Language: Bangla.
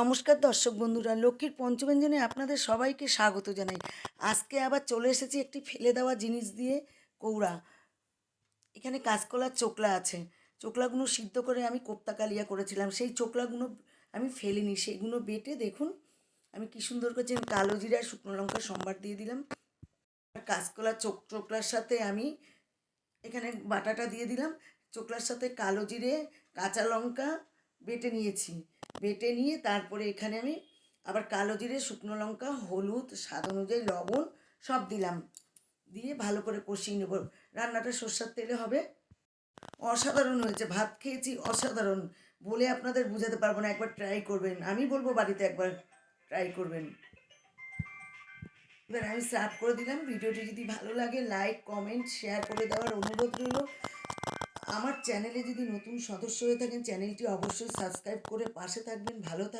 নমস্কার দর্শক বন্ধুরা, লক্ষ্মীর পঞ্চব্যঞ্জনে আপনাদের সবাইকে স্বাগত জানাই। আজকে আবার চলে এসেছি একটি ফেলে দেওয়া জিনিস দিয়ে কৌড়া। এখানে কাঁচকলার চোকলা আছে। চোকলাগুলো সিদ্ধ করে আমি কোপ্তা কালিয়া করেছিলাম। সেই চোকলাগুলো আমি ফেলিনি, সেগুলো বেটে দেখুন, আমি কি সুন্দর করছি কালো জিরা, শুকনো লঙ্কা, সম্বার দিয়ে দিলাম। আর কাঁচকলার চোখ চোকলার সাথে আমি এখানে বাটাটা দিয়ে দিলাম। চোকলার সাথে কালো জিরে, কাঁচা লঙ্কা বেটে নিয়েছি। বেটে নিয়ে তারপরে এখানে আমি আবার কালো জিরে, শুকনো লঙ্কা, হলুদ, স্বাদ অনুযায়ী লবণ সব দিলাম। দিয়ে ভালো করে কষিয়ে নেব। রান্নাটা সর্ষার তেলে হবে। অসাধারণ হয়েছে। ভাত খেয়েছি অসাধারণ। বলে আপনাদের বোঝাতে পারব না, একবার ট্রাই করবেন। আমি বলব বাড়িতে একবার ট্রাই করবেন। এবার আমি সার্ভ করে দিলাম। ভিডিওটি যদি ভালো লাগে লাইক কমেন্ট শেয়ার করে দেওয়ার অনুরোধ রইল। আমার চ্যানেলে যদি নতুন সদস্য হয়ে থাকেন চ্যানেলটি অবশ্যই সাবস্ক্রাইব করে পাশে থাকবেন, ভালো থাকবেন।